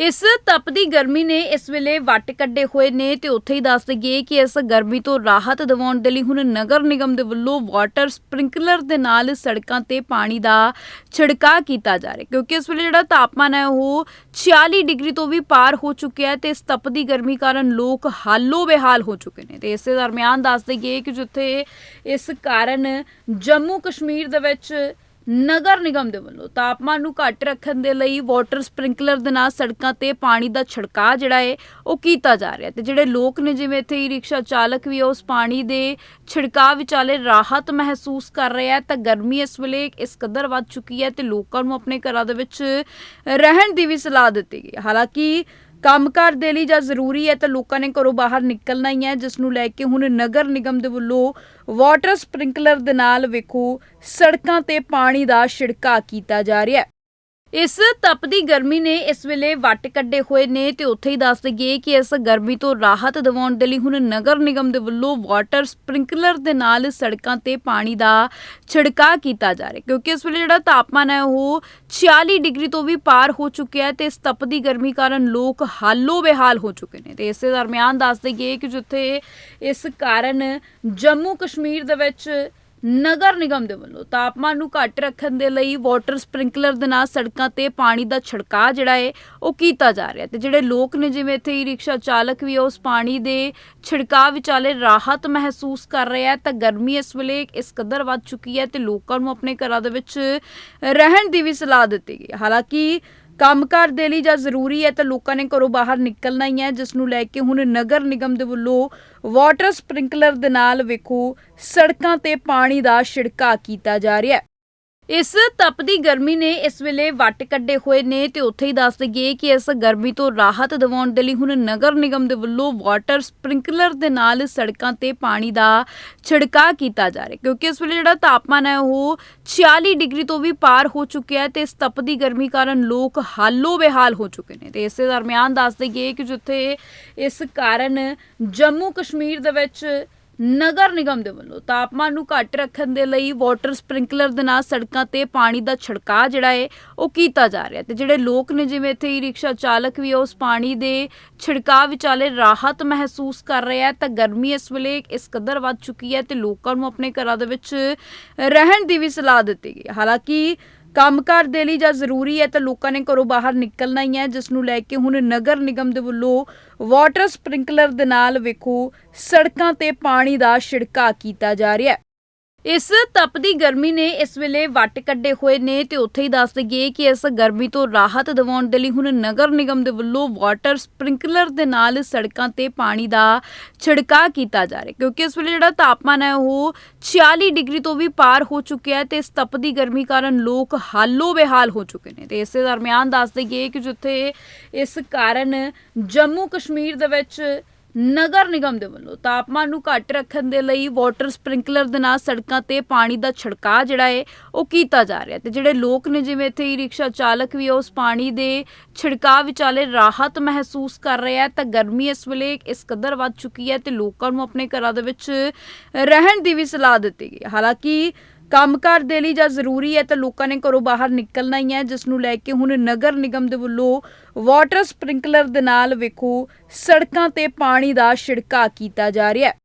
ਇਸ ਤਪਦੀ ਗਰਮੀ ਨੇ ਇਸ ਵੇਲੇ ਵੱਟ ਕੱਢੇ ਹੋਏ ਨੇ ਤੇ ਉੱਥੇ ਹੀ ਦੱਸ ਦਈਏ ਕਿ ਇਸ ਗਰਮੀ ਤੋਂ ਰਾਹਤ ਦਿਵਾਉਣ ਦੇ ਲਈ ਹੁਣ ਨਗਰ ਨਿਗਮ ਦੇ ਵੱਲੋਂ ਵਾਟਰ ਸਪ੍ਰਿੰਕਲਰ ਦੇ ਨਾਲ ਸੜਕਾਂ ਤੇ ਪਾਣੀ ਦਾ ਛਿੜਕਾਅ ਕੀਤਾ ਜਾ ਰਿਹਾ ਕਿਉਂਕਿ ਇਸ ਵੇਲੇ ਜਿਹੜਾ ਤਾਪਮਾਨ ਹੈ ਉਹ 46 ਡਿਗਰੀ ਤੋਂ ਵੀ ਪਾਰ ਹੋ ਚੁੱਕਿਆ ਹੈ ਤੇ ਇਸ ਤਪਦੀ ਗਰਮੀ ਕਾਰਨ ਲੋਕ ਹਾਲੋ ਬੇਹਾਲ ਹੋ ਚੁੱਕੇ ਨੇ। ਤੇ ਇਸੇ ਦਰਮਿਆਨ ਦੱਸ ਦਈਏ ਕਿ ਜਿੱਥੇ ਇਸ ਕਾਰਨ ਜੰਮੂ ਕਸ਼ਮੀਰ ਦੇ ਵਿੱਚ ਨਗਰ ਨਿਗਮ ਦੇ ਵੱਲੋਂ ਤਾਪਮਾਨ ਨੂੰ ਘੱਟ ਰੱਖਣ ਦੇ ਲਈ ਵਾਟਰ ਸਪ੍ਰਿੰਕਲਰ ਦੇ ਨਾਲ ਸੜਕਾਂ ਤੇ ਪਾਣੀ ਦਾ ਛਿੜਕਾਅ ਜਿਹੜਾ ਹੈ, ਉਹ ਕੀਤਾ ਜਾ ਰਿਹਾ ਤੇ ਜਿਹੜੇ ਲੋਕ ਨੇ, ਜਿਵੇਂ ਇੱਥੇ ਹੀ ਰਿਕਸ਼ਾ ਚਾਲਕ ਵੀ ਉਸ ਪਾਣੀ ਦੇ ਛਿੜਕਾਅ ਵਿਚਾਲੇ ਰਾਹਤ ਮਹਿਸੂਸ ਕਰ ਰਿਹਾ ਹੈ। ਤਾਂ ਗਰਮੀ ਇਸ ਵੇਲੇ ਇਸ ਕਦਰ ਵੱਧ ਚੁੱਕੀ ਹੈ ਤੇ ਲੋਕਾਂ ਨੂੰ ਆਪਣੇ ਘਰਾਂ ਦੇ ਵਿੱਚ ਰਹਿਣ ਦੀ ਵੀ ਸਲਾਹ ਦਿੱਤੀ ਗਈ ਹੈ। ਹਾਲਾਂਕਿ ਕੰਮਕਾਰ ਦੇ ਲਈ ਜਾਂ ਜ਼ਰੂਰੀ ਹੈ ਤਾਂ ਲੋਕਾਂ ਨੇ ਘਰੋਂ ਬਾਹਰ ਨਿਕਲਣਾ ਹੀ ਹੈ, ਜਿਸ ਨੂੰ ਲੈ ਕੇ ਹੁਣ ਨਗਰ ਨਿਗਮ ਦੇ ਵੱਲੋਂ ਵਾਟਰ ਸਪ੍ਰਿੰਕਲਰ ਦੇ ਨਾਲ ਵੇਖੋ ਸੜਕਾਂ ਤੇ ਪਾਣੀ ਦਾ ਛਿੜਕਾਅ ਕੀਤਾ ਜਾ ਰਿਹਾ ਹੈ। ਇਸ ਤਪਦੀ ਗਰਮੀ ਨੇ ਇਸ ਵੇਲੇ ਵੱਟ ਕੱਢੇ ਹੋਏ ਨੇ ਤੇ ਉੱਥੇ ਹੀ ਦੱਸ ਦਈਏ ਕਿ ਇਸ ਗਰਮੀ ਤੋਂ ਰਾਹਤ ਦਿਵਾਉਣ ਦੇ ਲਈ ਹੁਣ ਨਗਰ ਨਿਗਮ ਦੇ ਵੱਲੋਂ ਵਾਟਰ ਸਪ੍ਰਿੰਕਲਰ ਦੇ ਨਾਲ ਸੜਕਾਂ ਤੇ ਪਾਣੀ ਦਾ ਛਿੜਕਾਅ ਕੀਤਾ ਜਾ ਰਿਹਾ ਕਿਉਂਕਿ ਇਸ ਵੇਲੇ ਜਿਹੜਾ ਤਾਪਮਾਨ ਹੈ ਉਹ 46 ਡਿਗਰੀ ਤੋਂ ਵੀ ਪਾਰ ਹੋ ਚੁੱਕਿਆ ਹੈ ਤੇ ਇਸ ਤਪਦੀ ਗਰਮੀ ਕਾਰਨ ਲੋਕ ਹਾਲੋ ਬੇਹਾਲ ਹੋ ਚੁੱਕੇ ਨੇ। ਤੇ ਇਸੇ ਦਰਮਿਆਨ ਦੱਸ ਦਈਏ ਕਿ ਜਿੱਥੇ ਇਸ ਕਾਰਨ ਜੰਮੂ ਕਸ਼ਮੀਰ ਦੇ ਵਿੱਚ ਨਗਰ ਨਿਗਮ ਦੇ ਵੱਲੋਂ ਤਾਪਮਾਨ ਨੂੰ ਘੱਟ ਰੱਖਣ ਦੇ ਲਈ ਵਾਟਰ ਸਪ੍ਰਿੰਕਲਰ ਦੇ ਨਾਲ ਸੜਕਾਂ ਤੇ ਪਾਣੀ ਦਾ ਛਿੜਕਾਅ ਜਿਹੜਾ ਹੈ ਉਹ ਕੀਤਾ ਜਾ ਰਿਹਾ ਤੇ ਜਿਹੜੇ ਲੋਕ ਨੇ, ਜਿਵੇਂ ਇੱਥੇ ਹੀ ਰਿਕਸ਼ਾ ਚਾਲਕ ਵੀ ਉਸ ਪਾਣੀ ਦੇ ਛਿੜਕਾਅ ਵਿਚਾਲੇ ਰਾਹਤ ਮਹਿਸੂਸ ਕਰ ਰਿਹਾ ਤਾਂ ਗਰਮੀ ਇਸ ਵੇਲੇ ਇਸ ਕਦਰ ਵੱਧ ਚੁੱਕੀ ਹੈ ਤੇ ਲੋਕਾਂ ਨੂੰ ਆਪਣੇ ਘਰਾਂ ਦੇ ਵਿੱਚ ਰਹਿਣ ਦੀ ਵੀ ਸਲਾਹ ਦਿੱਤੀ ਗਈ ਹਾਲਾਂਕਿ ਕੰਮਕਾਰ ਦੇ ਲਈ ਜਾਂ ਜ਼ਰੂਰੀ ਹੈ ਤਾਂ ਲੋਕਾਂ ਨੇ ਘਰੋਂ ਬਾਹਰ ਨਿਕਲਣਾ ਹੀ ਹੈ, ਜਿਸ ਨੂੰ ਲੈ ਕੇ ਹੁਣ ਨਗਰ ਨਿਗਮ ਦੇ ਵੱਲੋਂ ਵਾਟਰ ਸਪ੍ਰਿੰਕਲਰ ਦੇ ਨਾਲ ਵੇਖੋ ਸੜਕਾਂ ਤੇ ਪਾਣੀ ਦਾ ਛਿੜਕਾਅ ਕੀਤਾ ਜਾ ਰਿਹਾ ਹੈ। ਇਸ ਤਪਦੀ ਗਰਮੀ ਨੇ ਇਸ ਵੇਲੇ ਵੱਟ ਕੱਢੇ ਹੋਏ ਨੇ ਤੇ ਉੱਥੇ ਹੀ ਦੱਸ ਦਈਏ ਕਿ ਇਸ ਗਰਮੀ ਤੋਂ ਰਾਹਤ ਦਿਵਾਉਣ ਦੇ ਲਈ ਹੁਣ ਨਗਰ ਨਿਗਮ ਦੇ ਵੱਲੋਂ ਵਾਟਰ ਸਪ੍ਰਿੰਕਲਰ ਦੇ ਨਾਲ ਸੜਕਾਂ ਤੇ ਪਾਣੀ ਦਾ ਛਿੜਕਾਅ ਕੀਤਾ ਜਾ ਰਿਹਾ ਕਿਉਂਕਿ ਇਸ ਵੇਲੇ ਜਿਹੜਾ ਤਾਪਮਾਨ ਹੈ ਉਹ 46 ਡਿਗਰੀ ਤੋਂ ਵੀ ਪਾਰ ਹੋ ਚੁੱਕਿਆ ਹੈ ਤੇ ਇਸ ਤਪਦੀ ਗਰਮੀ ਕਾਰਨ ਲੋਕ ਹਾਲੋ ਬੇਹਾਲ ਹੋ ਚੁੱਕੇ ਨੇ। ਤੇ ਇਸੇ ਦਰਮਿਆਨ ਦੱਸ ਦਈਏ ਕਿ ਜਿੱਥੇ ਇਸ ਕਾਰਨ ਜੰਮੂ ਕਸ਼ਮੀਰ ਦੇ ਵਿੱਚ ਨਗਰ ਨਿਗਮ ਦੇ ਵੱਲੋਂ ਤਾਪਮਾਨ ਨੂੰ ਘੱਟ ਰੱਖਣ ਦੇ ਲਈ ਵਾਟਰ ਸਪ੍ਰਿੰਕਲਰ ਦੇ ਨਾਲ ਸੜਕਾਂ ਤੇ ਪਾਣੀ ਦਾ ਛਿੜਕਾਅ ਜਿਹੜਾ ਹੈ, ਉਹ ਕੀਤਾ ਜਾ ਰਿਹਾ ਤੇ ਜਿਹੜੇ ਲੋਕ ਨੇ, ਜਿਵੇਂ ਇੱਥੇ ਹੀ ਰਿਕਸ਼ਾ ਚਾਲਕ ਵੀ ਉਸ ਪਾਣੀ ਦੇ ਛਿੜਕਾਅ ਵਿਚਾਲੇ ਰਾਹਤ ਮਹਿਸੂਸ ਕਰ ਰਿਹਾ ਹੈ ਤਾਂ ਗਰਮੀ ਇਸ ਵੇਲੇ ਇਸ ਕਦਰ ਵੱਧ ਚੁੱਕੀ ਹੈ ਤੇ ਲੋਕਾਂ ਨੂੰ ਆਪਣੇ ਘਰਾਂ ਦੇ ਵਿੱਚ ਰਹਿਣ ਦੀ ਵੀ ਸਲਾਹ ਦਿੱਤੀ ਗਈ ਹੈ। ਹਾਲਾਂਕਿ ਕੰਮਕਾਰ ਦੇ ਲਈ ਜਾਂ ਜ਼ਰੂਰੀ ਹੈ ਤਾਂ ਲੋਕਾਂ ਨੇ ਘਰੋਂ ਬਾਹਰ ਨਿਕਲਣਾ ਹੀ ਹੈ, ਜਿਸ ਨੂੰ ਲੈ ਕੇ ਹੁਣ ਨਗਰ ਨਿਗਮ ਦੇ ਵੱਲੋਂ ਵਾਟਰ ਸਪ੍ਰਿੰਕਲਰ ਦੇ ਨਾਲ ਵੇਖੋ ਸੜਕਾਂ ਤੇ ਪਾਣੀ ਦਾ ਛਿੜਕਾਅ ਕੀਤਾ ਜਾ ਰਿਹਾ ਹੈ। ਇਸ ਤਪਦੀ ਗਰਮੀ ਨੇ ਇਸ ਵੇਲੇ ਵੱਟ ਕੱਢੇ ਹੋਏ ਨੇ ਤੇ ਉੱਥੇ ਹੀ ਦੱਸ ਦਈਏ ਕਿ ਇਸ ਗਰਮੀ ਤੋਂ ਰਾਹਤ ਦਿਵਾਉਣ ਦੇ ਲਈ ਹੁਣ ਨਗਰ ਨਿਗਮ ਦੇ ਵੱਲੋਂ ਵਾਟਰ ਸਪ੍ਰਿੰਕਲਰ ਦੇ ਨਾਲ ਸੜਕਾਂ ਤੇ ਪਾਣੀ ਦਾ ਛਿੜਕਾਅ ਕੀਤਾ ਜਾ ਰਿਹਾ ਕਿਉਂਕਿ ਇਸ ਵੇਲੇ ਜਿਹੜਾ ਤਾਪਮਾਨ ਹੈ ਉਹ 46 ਡਿਗਰੀ ਤੋਂ ਵੀ ਪਾਰ ਹੋ ਚੁੱਕਿਆ ਹੈ ਤੇ ਇਸ ਤਪਦੀ ਗਰਮੀ ਕਾਰਨ ਲੋਕ ਹਾਲੋ ਬੇਹਾਲ ਹੋ ਚੁੱਕੇ ਨੇ। ਤੇ ਇਸੇ ਦਰਮਿਆਨ ਦੱਸ ਦਈਏ ਕਿ ਜਿੱਥੇ ਇਸ ਕਾਰਨ ਜੰਮੂ ਕਸ਼ਮੀਰ ਦੇ ਵਿੱਚ ਨਗਰ ਨਿਗਮ ਦੇ ਵੱਲੋਂ ਤਾਪਮਾਨ ਨੂੰ ਘੱਟ ਰੱਖਣ ਦੇ ਲਈ ਵਾਟਰ ਸਪ੍ਰਿੰਕਲਰ ਦੇ ਨਾਲ ਸੜਕਾਂ ਤੇ ਪਾਣੀ ਦਾ ਛਿੜਕਾਅ ਜਿਹੜਾ ਹੈ, ਉਹ ਕੀਤਾ ਜਾ ਰਿਹਾ ਤੇ ਜਿਹੜੇ ਲੋਕ ਨੇ, ਜਿਵੇਂ ਇੱਥੇ ਹੀ ਰਿਕਸ਼ਾ ਚਾਲਕ ਵੀ ਉਸ ਪਾਣੀ ਦੇ ਛਿੜਕਾਅ ਵਿਚਾਲੇ ਰਾਹਤ ਮਹਿਸੂਸ ਕਰ ਰਿਹਾ ਹੈ ਤਾਂ ਗਰਮੀ ਇਸ ਵੇਲੇ ਇਸ ਕਦਰ ਵੱਧ ਚੁੱਕੀ ਹੈ ਤੇ ਲੋਕਾਂ ਨੂੰ ਆਪਣੇ ਘਰਾਂ ਦੇ ਵਿੱਚ ਰਹਿਣ ਦੀ ਵੀ ਸਲਾਹ ਦਿੱਤੀ ਗਈ ਹੈ। ਹਾਲਾਂਕਿ ਕੰਮਕਾਰ ਦੇ ਲਈ ਜਾਂ ਜ਼ਰੂਰੀ ਹੈ ਤਾਂ ਲੋਕਾਂ ਨੇ ਘਰੋਂ ਬਾਹਰ ਨਿਕਲਣਾ ਹੀ ਹੈ ਜਿਸ ਨੂੰ ਲੈ ਕੇ ਹੁਣ ਨਗਰ ਨਿਗਮ ਦੇ ਵੱਲੋਂ ਵਾਟਰ ਸਪ੍ਰਿੰਕਲਰ ਦੇ ਨਾਲ ਵੇਖੋ ਸੜਕਾਂ ਤੇ ਪਾਣੀ ਦਾ ਛਿੜਕਾਅ ਕੀਤਾ ਜਾ ਰਿਹਾ ਹੈ।